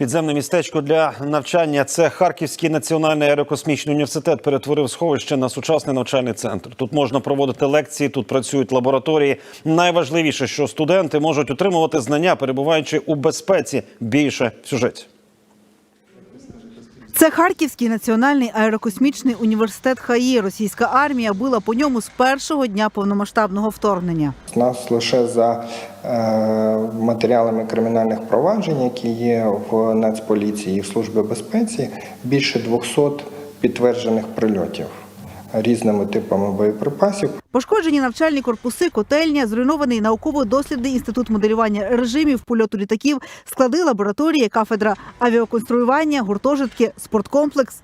Підземне містечко для навчання це Харківський національний аерокосмічний університет перетворив сховище на сучасний навчальний центр. Тут можна проводити лекції, тут працюють лабораторії. Найважливіше, що студенти можуть отримувати знання, перебуваючи у безпеці. Більше в сюжеті. Це Харківський національний аерокосмічний університет ХАІ. Російська армія била по ньому з першого дня повномасштабного вторгнення. Нас лише за е, матеріалами кримінальних проваджень, які є в Нацполіції і в Службі безпеці, більше 200 підтверджених прильотів різними типами боєприпасів. Пошкоджені навчальні корпуси, котельня, зруйнований науково-дослідний інститут моделювання режимів польоту літаків, склади лабораторії, кафедра авіаконструювання, гуртожитки, спорткомплекс.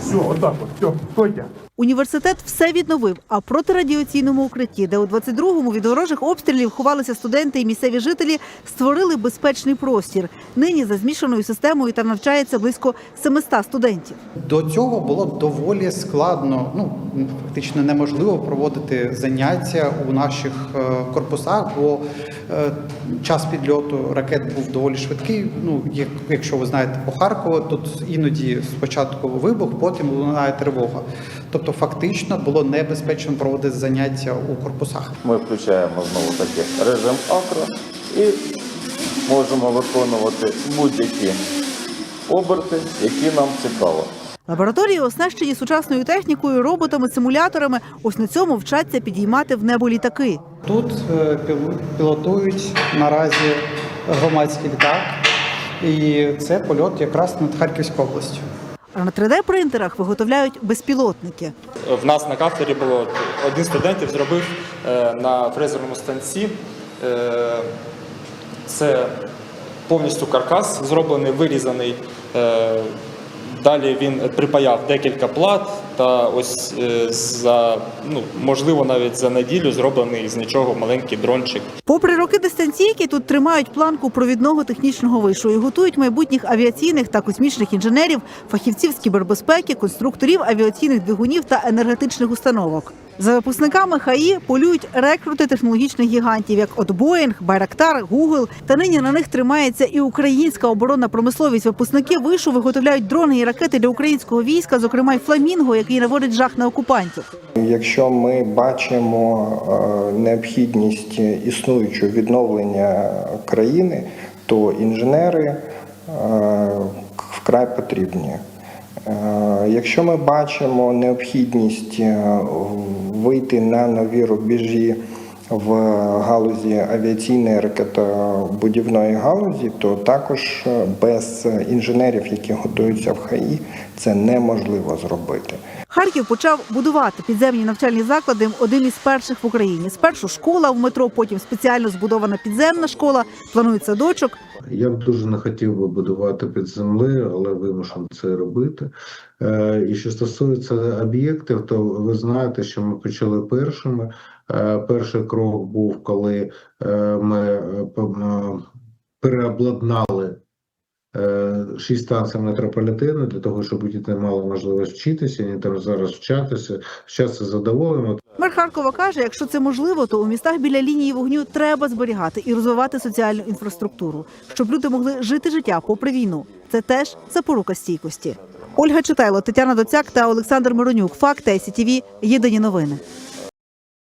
Все, вот так вот, все, стойте. Університет все відновив. А в протирадіаційному укритті, де у 22-му від ворожих обстрілів ховалися студенти і місцеві жителі, створили безпечний простір. Нині за змішаною системою там навчається близько 700 студентів. До цього було доволі складно, ну фактично неможливо проводити заняття у наших е, корпусах, бо е, час підльоту ракет був доволі швидкий. Ну, як, якщо ви знаєте по Харкову, тут іноді спочатку вибух, потім лунає тривога. Тобто, фактично було небезпечно проводити заняття у корпусах. Ми включаємо знову таки режим акро і можемо виконувати будь-які оберти, які нам цікаво. Лабораторії оснащені сучасною технікою, роботами, симуляторами. Ось на цьому вчаться підіймати в небо літаки. Тут е, пілотують наразі громадський літак, і це польот якраз над Харківською областю. На 3D-принтерах виготовляють безпілотники. В нас на кафедрі було один студентів зробив е, на фрезерному станці. е, Це повністю каркас зроблений, вирізаний. е, Далі він припаяв декілька плат та ось е, за ну можливо навіть за неділю зроблений з нічого маленький дрончик. Попри роки дистанційки, тут тримають планку провідного технічного вишу і готують майбутніх авіаційних та космічних інженерів, фахівців з кібербезпеки, конструкторів авіаційних двигунів та енергетичних установок. За випускниками ХАІ полюють рекрути технологічних гігантів, як от Боїнг, Байрактар, Гугл. Та нині на них тримається і українська оборонна промисловість. Випускники вишу виготовляють дрони і ракети для українського війська, зокрема й фламінго, який наводить жах на окупантів. Якщо ми бачимо е, необхідність існуючого відновлення країни, то інженери е, вкрай потрібні. Е, Якщо ми бачимо необхідність вийти на нові рубежі в галузі авіаційної ракетобудівної галузі, то також е, без інженерів, які готуються в ХАІ, це неможливо зробити. Харків почав будувати підземні навчальні заклади один із перших в Україні. Спершу школа в метро, потім спеціально збудована підземна школа. Планують садочок. Я б дуже не хотів би будувати під землею, але вимушений це робити. Е, І що стосується об'єктів, то ви знаєте, що ми почали першими. Е, Перший крок був, коли е, ми переобладнали шість станцій метрополітену для того, щоб діти мали можливість вчитися, вони там зараз вчатися, вчаться задоволено. Мер Харкова каже, якщо це можливо, то у містах біля лінії вогню треба зберігати і розвивати соціальну інфраструктуру, щоб люди могли жити життя попри війну. Це теж запорука стійкості. Ольга Читайло, Тетяна Доцяк та Олександр Миронюк. Факти СІТІВІ. Єдині новини.